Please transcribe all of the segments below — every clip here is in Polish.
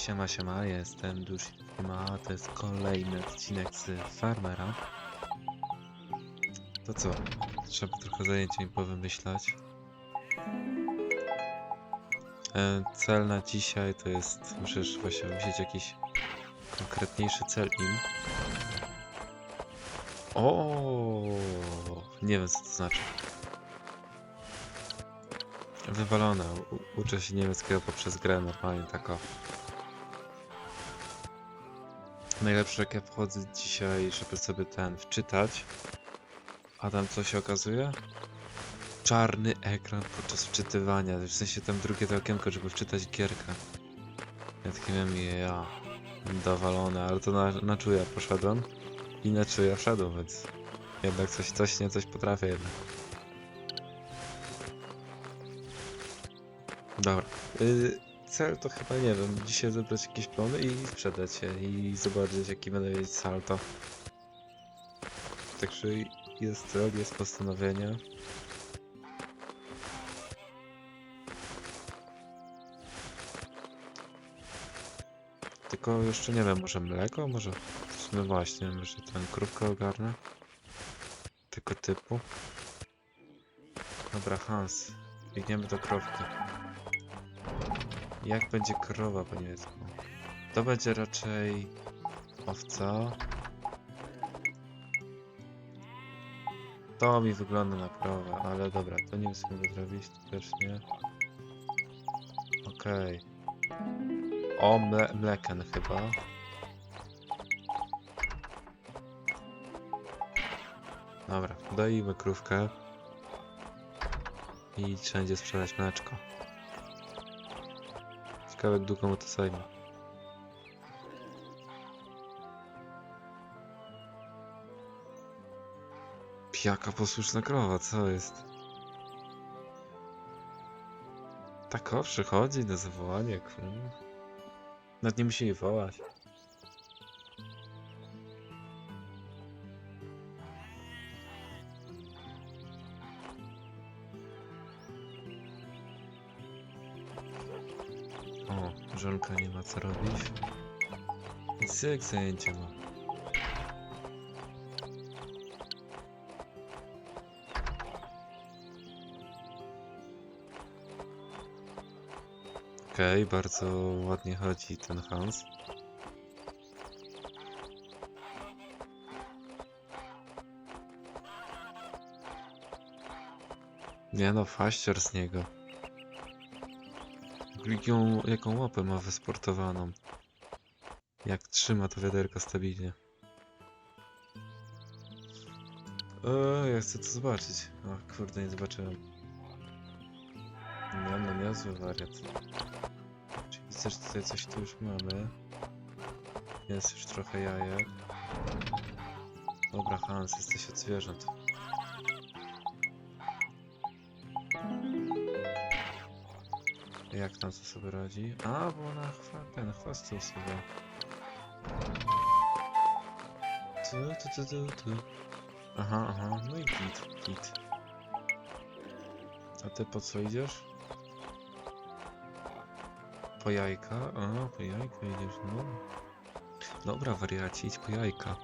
Siema, siema, jestem Dusz a to jest kolejny odcinek z Farmera. To co? Trzeba trochę zajęć mi powymyślać. E, cel na dzisiaj to jest, muszę właśnie wziąć jakiś konkretniejszy cel im. O, nie wiem co to znaczy. Wywalone. Uczę się niemieckiego poprzez grę normalnie tak o. Najlepsze jak ja wchodzę dzisiaj, żeby sobie ten wczytać. A tam co się okazuje? Czarny ekran podczas wczytywania. W sensie tam drugie to okienko, żeby wczytać gierkę. Ja takie miałem ja dowalone, ale to na, na czuja poszedłem. I na czuja wszedłem, więc jednak coś, coś nie coś potrafię jednak. Dobra. Y, cel to chyba nie wiem. Dzisiaj zebrać jakieś plony i sprzedać je i zobaczyć jaki będę mieć salto. Także jest cel, jest postanowienie. Tylko jeszcze nie wiem, może mleko? Może. No właśnie, może ten krówkę ogarnę. Tego typu. Dobra, Hans. Biegniemy do krowki. Jak będzie krowa po niemiecku? To będzie raczej owca. To mi wygląda na krowę, ale dobra, to nie musimy zrobić, to też nie. Okej. O, mle mleken chyba. Dobra, doimy krówkę. I wszędzie sprzedać mleczko. Ciekawe jak długo mu to zajmie. Jaka posłuszna krowa, co jest? Tak o, przychodzi na zawołanie, kurde. Nawet nie musi jej wołać. O, żonka nie ma co robić. I syk zajęcia ma. Okej, bardzo ładnie chodzi ten Hans. Nie no, faścior z niego. Jaką, jaką łapę ma wysportowaną. Jak trzyma to wiaderko stabilnie. O, ja chcę to zobaczyć. O kurde, nie zobaczyłem. Nie no, niezły wariat. Czyli widzę, że tutaj coś tu już mamy. Jest już trochę jajek. Dobra, Hans, jesteś od zwierząt. Jak tam co sobie radzi? A, bo ona chwa, ten chwast usuwa. Tu, tu, tu, tu, tu. Aha, aha, no i git, git. A ty po co idziesz? Po jajka? A, po jajka idziesz, no. Dobra, wariaci, idź po jajka.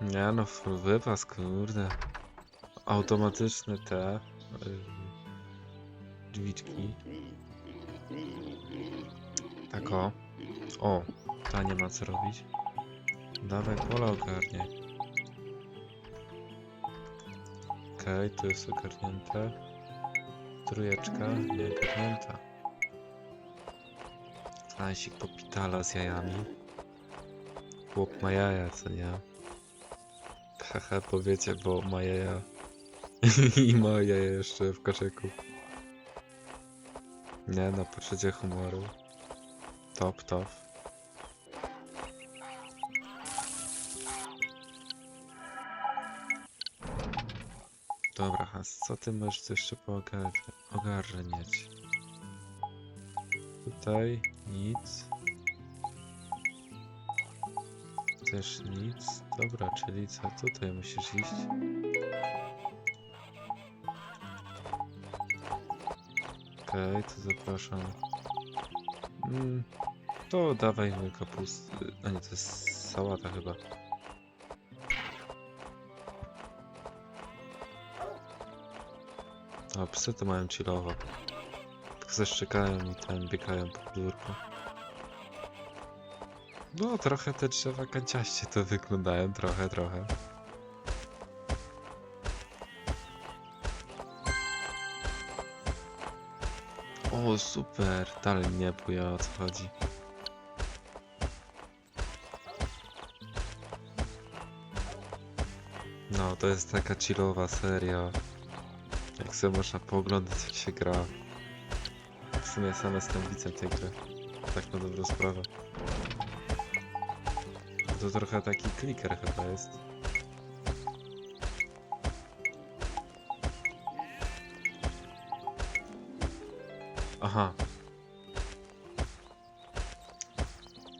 Nie no, wypas, kurde. Automatyczne te... Drzwiczki. Tak o. O, ta nie ma co robić. Dawaj pola ogarniaj. Okej, tu jest ogarnięte. Trójeczka, nie ogarnięta. Fransik popitala z jajami. Chłop ma jaja, co nie? Haha, powiecie, bo ma jaja. I jaja jeszcze w koszyku. Nie no, poczucie humoru. Top, top. Dobra, Has, co ty możesz jeszcze ogarniać? Tutaj nic. Też nic. Dobra, czyli co? Tutaj musisz iść. Okej, to zapraszam. Mm, to dawajmy kapustę. A nie, to jest sałata chyba. A psy to mają chillowo. Tak zaszczekają i tam biegają po podwórku. No, trochę te drzewa kanciaście to wyglądają, trochę, trochę. O, super! Dalej nie buja o co chodzi. No, to jest taka chillowa seria. Jak sobie można pooglądać jak się gra. W sumie sam jestem widzem tej gry. Tak na dobrą sprawę. To trochę taki kliker chyba jest. Aha.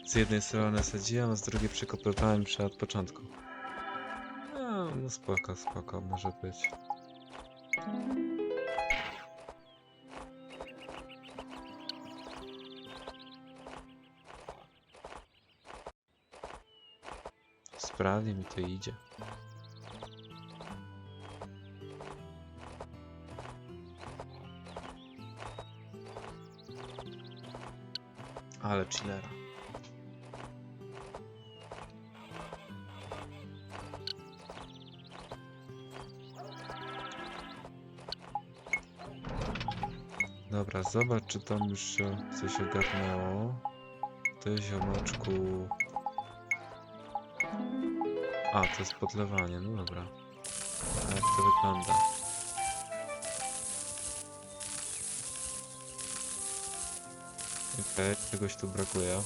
Z jednej strony sadziłem, a z drugiej przekopywałem przy od początku. No, no spoko, spoko, może być. Sprawnie mi to idzie. Ale chillera. Dobra, zobacz czy tam już się coś ogarnęło. Ty ziomeczku. A, to jest podlewanie, no dobra. A jak to wygląda? Okej, czegoś tu brakuje.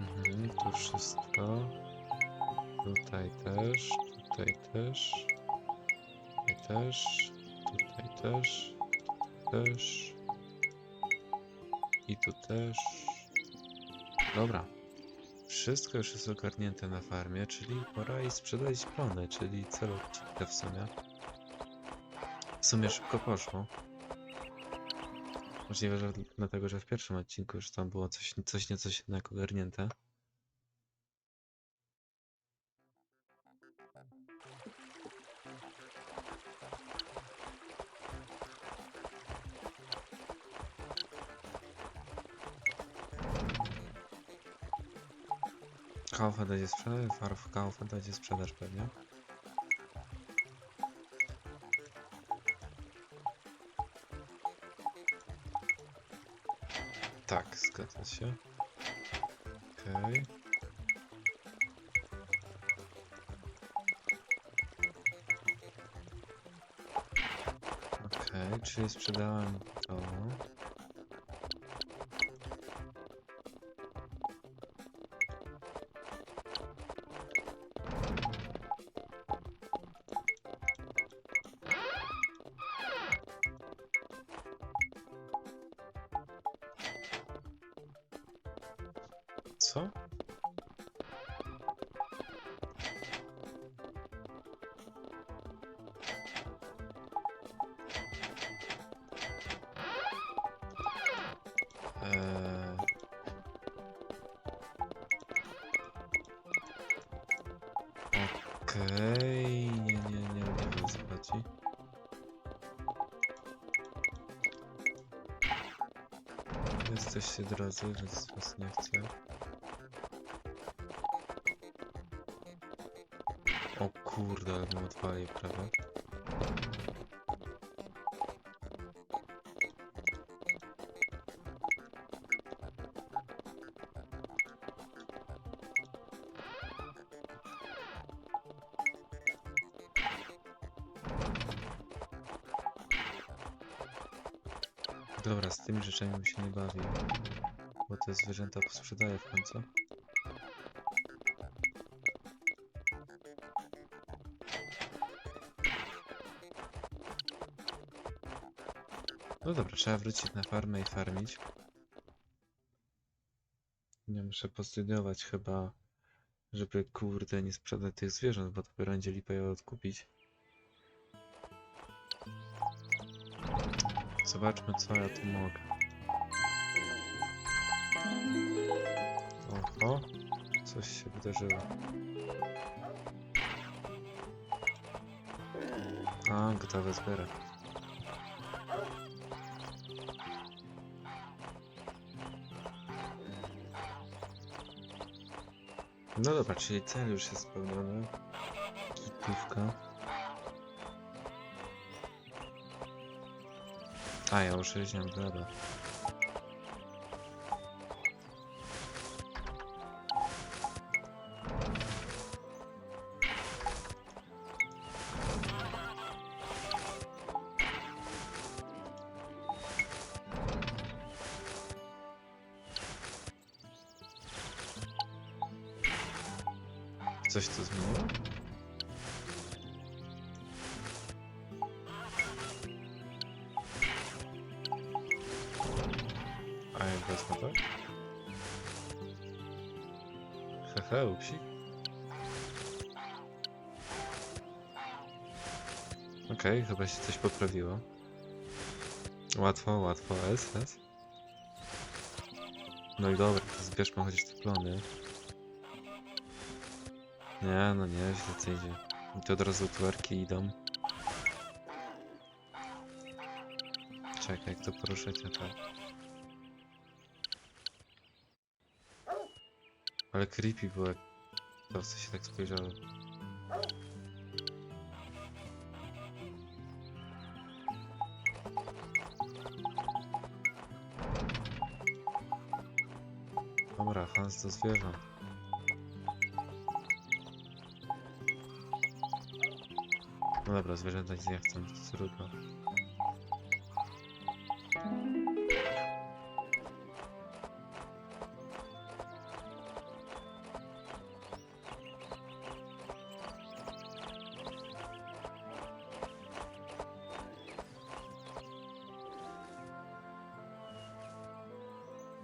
Mhm, to wszystko. Tutaj też, tutaj też, tutaj też, tutaj też, też i tu też. Dobra. Wszystko już jest ogarnięte na farmie, czyli pora i sprzedać plony, czyli celowcinkę w sumie. W sumie szybko poszło. Możliwe, że dlatego, że w pierwszym odcinku już tam było coś, coś nieco jednak ogarnięte. Kaufland będzie sprzedaż, Farf Kaufland będzie sprzedaż pewnie. Tak, zgadza się. Okej. Okej, czyli sprzedałem to. Jesteście drodzy, więc was nie chcę. O kurde, ale mu odwali prawie. Dobra, z tymi rzeczami mi się nie bawię. Bo te zwierzęta posprzedaję w końcu. No dobra, trzeba wrócić na farmę i farmić. Nie muszę postudiować chyba, żeby kurde nie sprzedać tych zwierząt, bo dopiero będzie lipa je odkupić. Zobaczmy co ja tu mogę. Oho, coś się wydarzyło. A, gotowe zbierać. No dobra, czyli cel już jest spełniony. Kitówka. A, ja już jeździłem, dobra. Coś tu zmieniło? Upsik. Okej, chyba się coś poprawiło. Łatwo, łatwo, S, S. No i dobra, to zbierzmy chociaż te plony. Nie, no nie, źle co idzie. I to od razu twerki idą. Czekaj, jak to poruszyć, a tak. Ale creepy było, jak to się tak spojrzało. Dobra, Hans do zwierząt. No dobra, zwierzęta nic nie chcą, to trudno.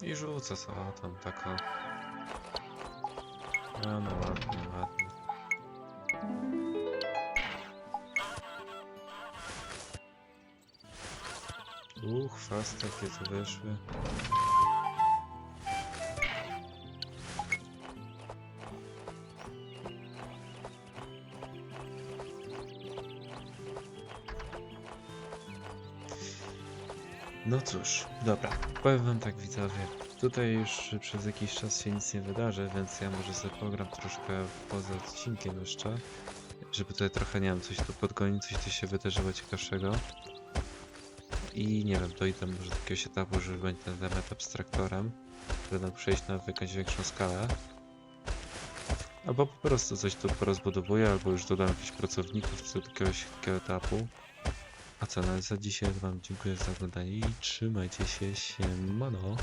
I rzucę tam taką. A no ładnie, ładnie. Uch, fast takie to wyszły. No cóż, dobra, powiem wam tak widzowie, tutaj już przez jakiś czas się nic nie wydarzy, więc ja może sobie pogram troszkę poza odcinkiem jeszcze, żeby tutaj trochę, nie wiem, coś tu podgonić, coś tu się wydarzyło ciekawszego. I nie wiem, dojdę może do jakiegoś etapu, że będzie ten etap z traktorem, będę przejść na jakąś większą skalę. Albo po prostu coś tu porozbudowuję, albo już dodam jakichś pracowników do jakiegoś takiego etapu. A co, no za dzisiaj wam dziękuję za oglądanie i trzymajcie się, siemano.